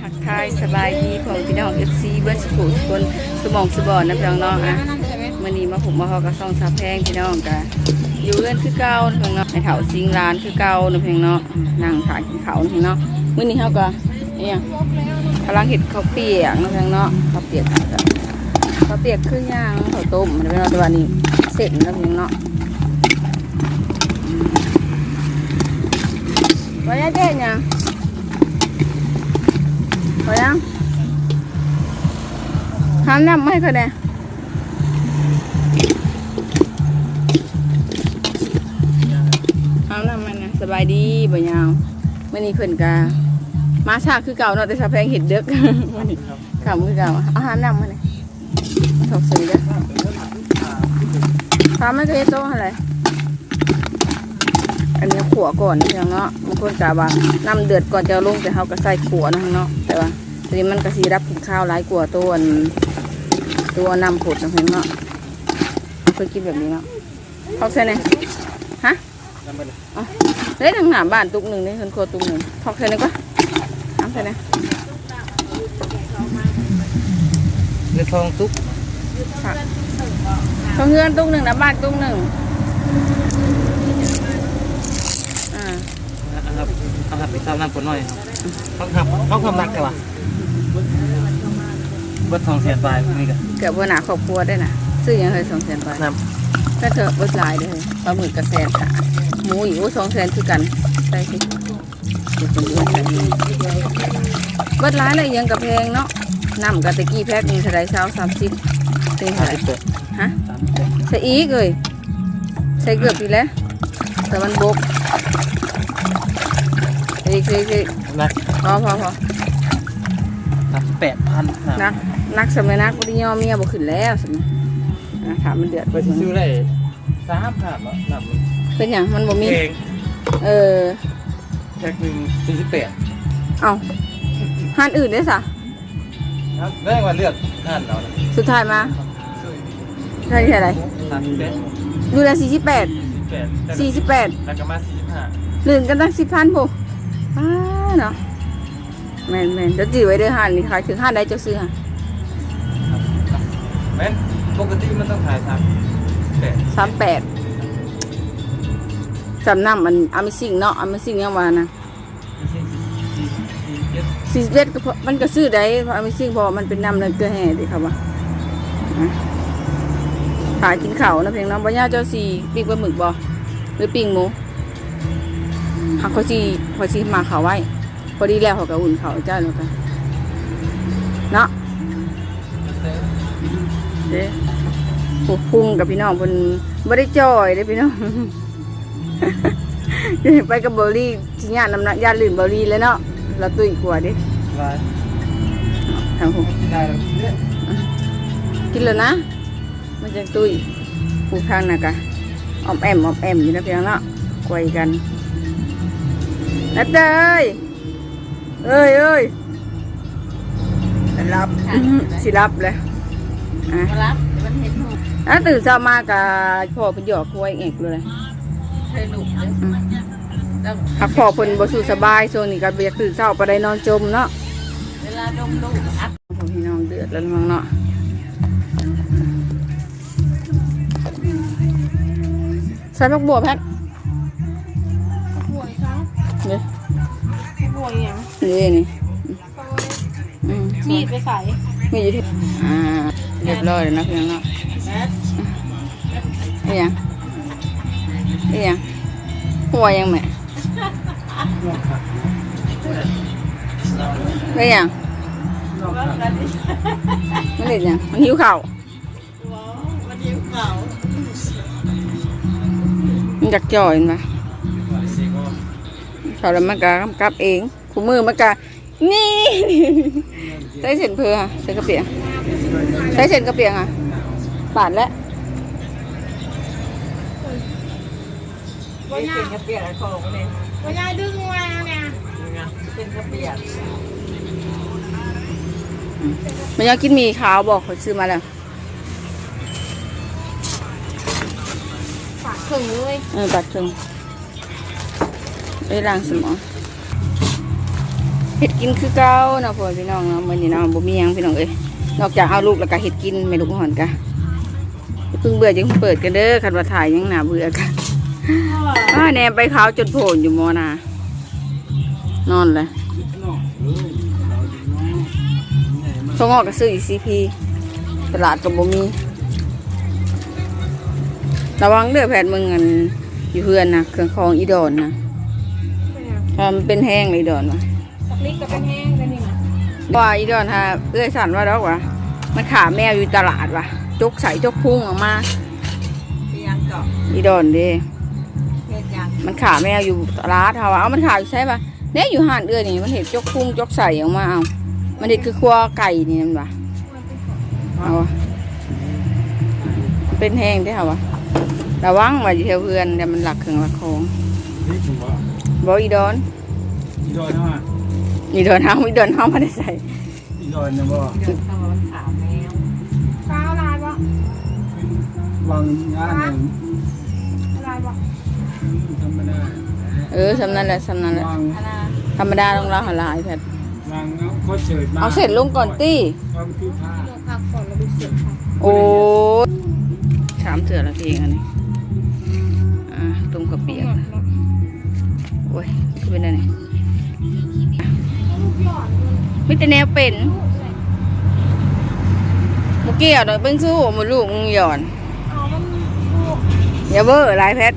ทักทายสบายดีของพี่น้องเอฟซีเบิร์ดสกูทุกคนสมองสบอนนะพี่น้องเนาะอะมื่อนี้มาผมมาพอกับซองสาแพงพี่น้องกะอยู่เล่นคือเก่านะพี่น้องเนาะในแถวซิงร้านคือเก่านะพี่น้องเนาะนั่งถ่ายกินเขาวนะพี่น้องเนาะมื่อนี้เขาก็เนี่ยกำลังเห็ดข้าวเปียกนะพี่น้องเนาะข้าวเปียกข้าวเปียกคือย่างข้าวต้มนะพี่น้องแต่ว่านี่เสร็จแล้วพี่น้องเนาะวันนี้เจ๊เนี่ย ทานน้ำไม่ก็ได้านน้ำมันนะสบายดีบ่ยาวมื่อนี้เพิ่นกามาชาคือเก่าเนาะแต่ชาแพงเห็ดเด็กมื่อนี้เก่าคือเก่าอาหารน้ำมาเลยถกสีเด้อทานไม่เคยโตเท่าไรอันนี้ขัวก่อนเนาะบางคนกะว่าน้ำเดือดก่อนจะลงแต่เขาก็ใส่ขัวเนาะเนาะแต่ว่าทีนี้มันก็สีรับกินข้าวหลายกว่าตัวน ตัวน้ำผุดนะเพื่อนเนาะเคยกินแบบนี้เนาะเขาใส่ไหนฮะอ๋อเฮ้ยทางหน้าบ้านตุกหนึ่งนี่เพิ่นโครัวตุกหนึ่งทอกใส่ไหนก็น้ำใส่ไหนเรือทองตุ๊กค่ะเขาเฮือนตุกหนึ่งนะบ้านตุกหนึ่งอ่าเอาครับเอาครับไปทำน้ำคนหน่อยเขาทำเขาทำหนักกันวะ เบิดทองเสียนปลายนี่กันเกือบว่าหนาครอบครัวได้นะซื้อยังเคยสองแสนไปน้ก็เถอะเบิดหลายเลยปลาหมึกกระแสนค่ะหมูอยู่สองแสนคือกันใส่สิเดี๋ยวเป็นเดือนแบบนี้เบิดหลายเลยยังกับแพงเนาะน้ำกะตะกี้แพ็คหนึงเท่าไรเช้าสามสิบเป็นำเท่าสามไหรสิบเจ็ดฮะสามสิบเจ็ดใส่อีกเลยใส่เกือบอีกแล้วแต่มันบกอีกอีกอีกนักพอพอพอสามสิบ แปดพันนักนักสมัยนักบริยอเมียบ่ขึ้นแล้วสมัยนะถามมันเดือดไปซื้อได้สามพันแล้วน้ำเป็นอย่างมันบ่มีเองเออ แพ็คหนึ่งสี่สิบแปดเอาห้านอื่นได้สะครับได้ว่าเลือกห้านเรานะสุดท้ายมาใช่แค่ไหนสามสิบแปดดูแลสี่สิบแปดแปดสี่สิบแปดแล้วก็มาสี่สิบห้าลื่นกันตั้งสิบพันปุ๊อ้าเนาะ แม่นแม่นเดี๋ยวจีไว้เด้อห้านนี่ขายถึงห้านได้เจ้าซื้อฮะแม่นปกติมันต้องขายสามแปดสามแปดสำน้ำมันอามิซิงเนาะอามิซิงยังว่านะสี่สี่สี่เจ็ดสี่สิบเอ็ดก็พอมันก็ซื้อได้เพราะอามิซิงเพราะว่ามันเป็นน้ำเลือดเกลือแห่ดิครับว่าอะขายกินข้าวนะเพียงเน้องบ่ย่าเจ้าสีปิ้งปลาหมึกบ่หรือปิ้งหมูหักเขาสีเขาสีมาเขาวไว้ พอดีแล้วเขาก็อุ่นเขาวเจ้าแล้วกันเนาะเด้ผูกพุงกับพี่น้องเพิ่นบ่ได้จ่อยเด้พี่น้องเดี๋ยวไปกับเบอร์รี่สิญาติน้ำหนักญาติลื่นเบอร์รี่แล้วเนาะเราตุ้ยกว่าเดิลายทางผมได้แล้วเนี่ยกินแล้วนะ มันจะตุ้ยผูกทางน่ะกะออมแอมออมแอมอยู่นะพี่น้องเนาะกวยกันนัดเด้ย เอ้ยเอ้ยรับอื้อหือสิรับเลยอะรับมันเห็นหนูอะตื่นเช้ามากะพ่อเป็นหยอกกล้วยเอกเลยเคยหลุกเลยอืมแล้วหักพ่อเพิ่นบ่สู้สบายช่วงนี้ก็เบียากตื่นเช้าไปได้นอนจมเนาะ เวลาดมลูกอัดพ่อพี่น้องเดือดแล้วมั้งเนาะใส่ผักบัวแพทป่วยเขานี่ป่วยอย่าง นี่นี่อืมมีดไปใส่มีอยู่ที่อ่าเรียบร้อยแล้วนะพี่น้องเนาะแม่นี่ยังนี่ยังหัวยังแม่นี่ยังว่ากันดิมันเด็ดยังมันหิวข้าวว้าวมันยิ้มเขามันอยากจ่อยมาเขาแล้วมันก็กำกับเอง คู่มือมันก็นี่ใส่เส้นเพื่อใส่กระเปียกใส่เส้นกระเปียกอะปาดแล้วว่าย่าเป็นกระเปียกไอ้ของนี่ว่าย่าดึงมาเนี่ยเป็นกระเปียกมันยังกินมีขาวบอกเขาซื้อมาแล้วฝากถึงเลยเออตัดครึ่งไอ้ล้างสมอง เห็ดกินคือเก่าเนาะพ่อพี่น้องเนาะมื้อนี้เนาะบ่มีหยังพี่น้องเอ้ยนอกจากเอาลูกแล้วก็เห็ดกินแม่ลูกหอนกะอย่าเพิ่งเบื่อจังเปิดกันเด้อคันว่าถ่ายยังน่าเบื่อกันอ้าแหนมไปขาวจนโผล่อยู่มอนานอนเลยส่งออกก็ซื้ออีซีพีตลาดก็บ่มี ระวังเด้อแผนมึงอันอยู่เพื่อนนะเครื่องคองอีดอนนะถ้ามันเป็นแห้งเลยอีดอนวะ สักลิกก็เป็นแห้งกันนี่นะว่าอีดอนฮะเอื้อยสันว่าดอกวะมันขาแมวอยู่ตลาดวะจกใส่จกพุ่งออกมายังเกาะอีดอนเด้เฮ็ดยังมันขาแมวอยู่ตลาดเฮาว่าเอามันขาอยู่ใช่ปะเนี่ยอยู่ห่านเอื้อยนี่มันเห็นจกพุ่งจกใส่ออกมาเอามันเห็นคือครัวไก่นี่มันวะเอาวะเป็นแห้งได้เหรอวะระวังว่าอยู่แถวเพื่อนเดี๋ยวมันหลักเครื่องหลักของนี่ถูกว่าบ่อีดอนอีดอยนะ ว่าอีดอนเฮาอีดอนเฮาไม่ได้ใส่อีดอยนะบ่เดี๋ยวตอนขาแมวฟ้าลายวะวางงานหนึ่งลายวะธรรมดาเออสำนั้นแหละสำนั้นแหละวางอะไรธรรมดาต้องเราหาหลายแพทวางเอาก็เฉิดมาเอาเสร็จลงก่อนตี้ความคือผ้าเดี๋ยวพักก่อนแล้วดูเสียงค่ะโอ้สามเถื่อละเพลงอันนี้อ่าต้มกระเปียกนะโอ้ยคือเป็นอะไร มิแต่แนวเป็นเมื่อกี้อะดอกเบิ้งสู้มาลูกมึงหย่อนเอามันลูกอย่าเวอร์หลายแพท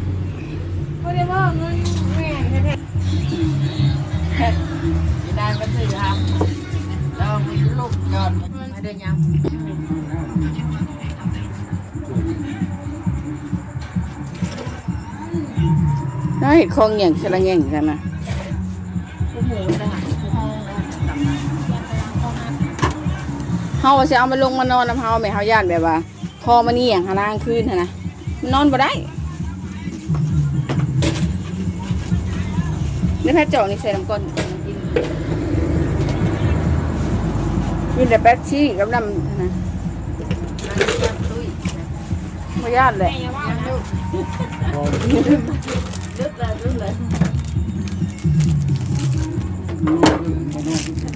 ไม่ได้ว่าเงินแม่แท้ได้ก็ซื้อครับแล้วมีลูกหย่อนมาเดินยังได้เห็ดคองเหย่งชะละเหย่งกันนะ เฮาว่าสิเอามาลงมานอนน้ำเฮาแม่เฮาย่านแบบว่าคอมันเอียงหานางคืนหั้นนะมันนอนบ่ได้นี่แพทเจาะนี่ใส่น้ำก้นกินแต่แป๊บชี่กับน้ำนนะบ่ยานแหละแม่อย่าว่านะลึกเลยลึกเลย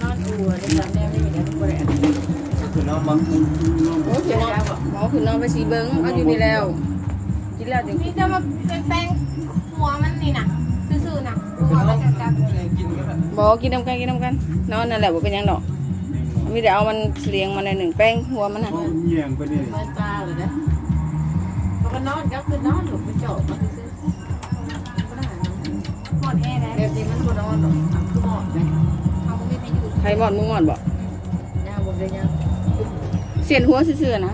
นอนอู่ได้จำแม่ไม่มีแล้วบ่ได้ คือน้องบางคนน้องโอ้ยเจ๋งแล้วหมอคือนอนไปสีเบิ้งเอาอยู่นี่แล้วกินแล้วจังนี่จะมาเป็นแป้งหัวมันนี่น่ะซื่อๆน่ะหัวมันจะจับกินก็ได้บอกกินน้ำกันกินน้ำกัน นอนนั่นแหละบ่เป็นหยังดอกมีแต่เอามันเลี้ยงมันในหนึ่งแป้งหัวมันน่ะก็เยี่ยงไปนี่มันตาเลยนะเขาก็นอนก็คือนอนหลุดไปเจาะมาซื้อหมดแอร์แล้วแบบนี้มันก็นอนหรอกคือหมอนไหมเขาไม่ไปอยู่ใครหมอนมึงหมอนบ่ย่าบนเลยยัง เสียนหัวซื่อๆนะ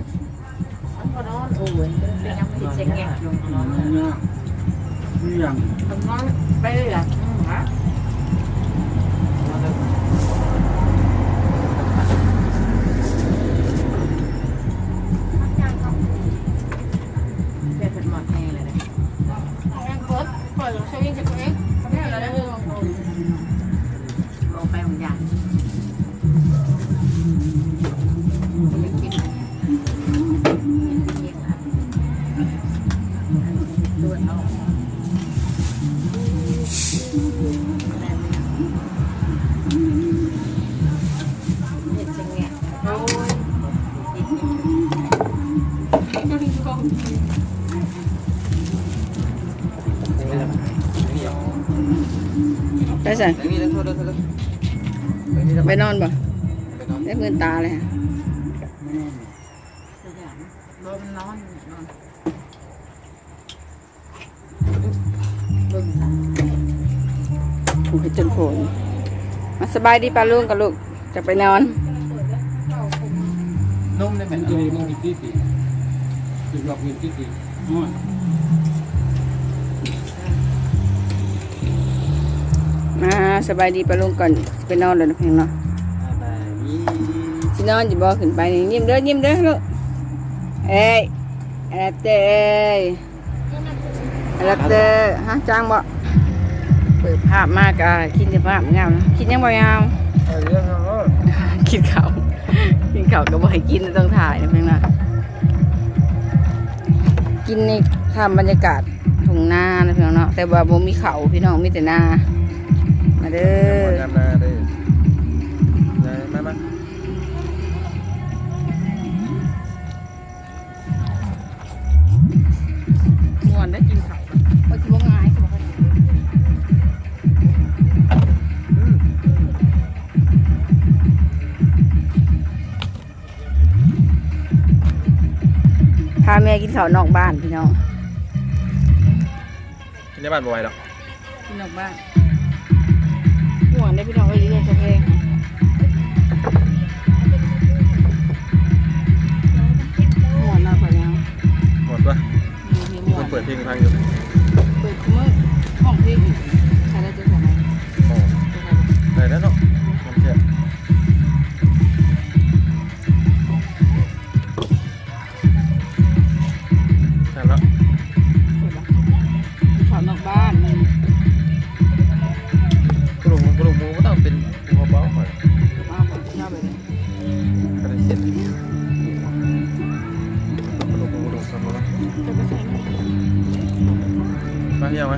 มันก็นอนโอ้ยเป็นยังไม่ได้เช็คไงนอนเนี่ยเยี่ยงทำนอนไปเลยอะ ตัวเอาเห็ดจังเนี่ยโอ้ย ไปใส่ อย่างนี้แล้วโทษแล้วโทษแล้ว ไปนอนบ่ได้มือตาเลยฮะ รถมันนอนนอน โอ้ยจนโผล่มาสบายดีปลาลุงกับลูกจะไปนอนนุ่มได้ไหมจะมีมันมีที่ตีจุดหลอกมีที่ตีอ๋อมาสบายดีปลาลุงก่อนสิไปนอนเลยนะเพียงเนาะแบบนี้สินอนจะบอกขึ้นไปนี่ยิ้มเด้อยิ้มเด้อลูกเอ้ยอะไรเต้เอ้ย อะไรเต้ฮะจ้างบ่เปิดภาพมากอะคิดในภาพเงานะคิดยังบ่ยาวเออเรื่องเขากินข้าวกินข้าวก็บ่ให้กินต้องถ่ายนะเพียงนะกินในทำบรรยากาศทุ่งนานะเพียงเนาะแต่ว่าบ่มีเขาพี่น้องมีแต่นามาเด้อ ล้าเขาบพาแม่กินข้าวนอกบ้านพี่น้องกินในบ้านบ่อยหรอกกินนอกบ้านหัวได้พี่น้องก็ยืดจะเพลงหัวหน้าพอแล้วหมดปะมันเปิดเพลงฟังอยู่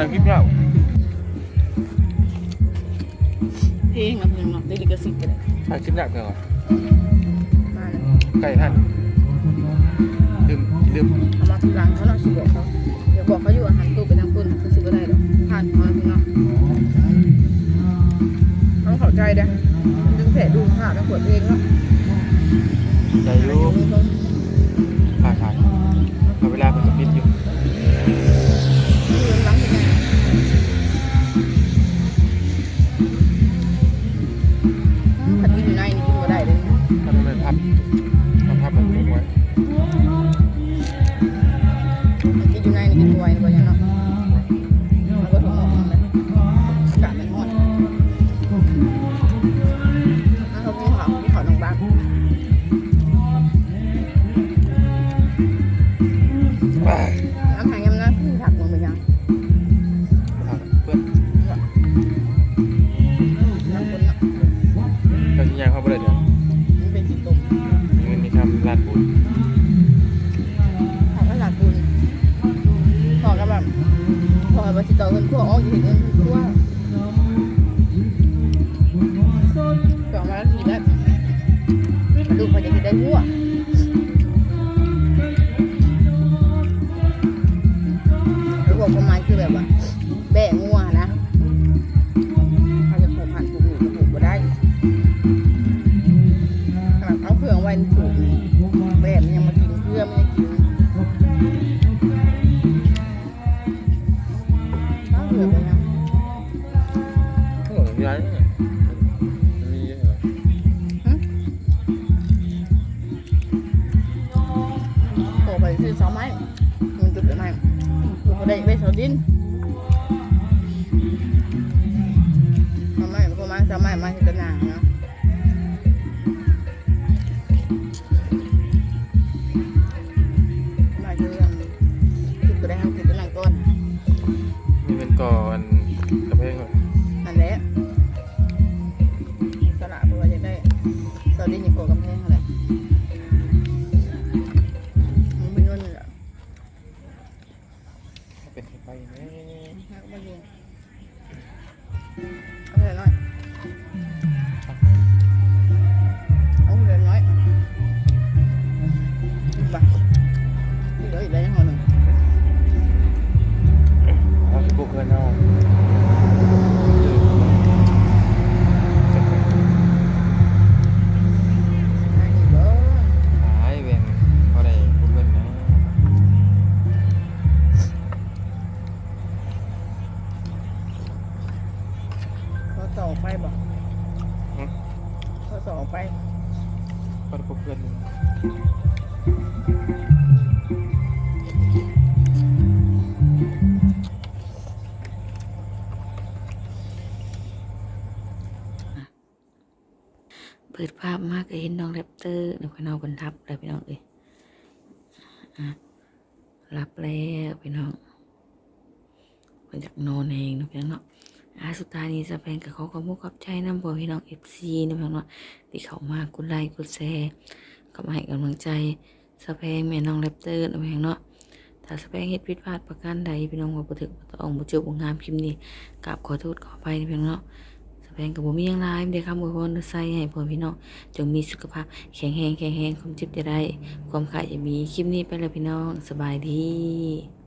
ายคลิปแล้วเพลงกับเพลงเนาะได้ดีกสิทธิ์กันเลยถ่ายคลิปแล้วเพื่อนก่อนมาเลยใกล้ท่านลืมลืมเอามาทุกร้านเขาเองสิบอกเขาเดี๋ยวบอกเขาอยู่อาหารตู้ไปทางคุณคือซื้อไ่ได้หรอกผ่านพมาเนาะต้องเข้าใจเด้อดึงเสดูผ่านแล้วปวดเองเนาะใจยุ่ง 哎 แบบว่าแบะงัวนะ ดินทำไมพวกมันทำไมมันจะหนาเนะ็นไปไหมหักมาเย็นเอาเลือน้อยเอาเหลือน้อยไปเหลืออีกแล้วหนึ่งเอาที่บุกเกินเอา สองไปบอกฮข้อสองไป ก็พบเพื่อนเปิดภาพมากเลเห็นน้องแรปเตอร์ในูก็นาลบนทับเลยพี่น้องเอ้ยรับแล้วพี่น้องมันอยากนอนเองนะพี่น้อง อาสุดท้ายนี้จะเป็นกับเขาขอมุกขอบใจน้ำบอพี่น้องเอฟซีนะพี่น้องเนาะที่เขามากดไลค์กดแชร์ก็มาให้กำลังใจสะแพงแม่น้องแรปเตอร์นะพี่น้องเนาะถ้าสะแพงเฮ็ดผิดพลาดประการใดพี่น้องว่าบ่ถึกบ่ต้องบ่เจอบ่งามพิมพ์นี้กราบขอโทษขออภัยนะพี่น้องเนาะสแปงกับบ่มียังหลายมีแต่คำอวยพรใส่ให้พ่อพี่น้องจงมีสุขภาพแข็งแรงแข็งแรงความเจ็บจะได้ ความขายจะมีคลิปนี้ไปแล้วพี่น้องสบายดี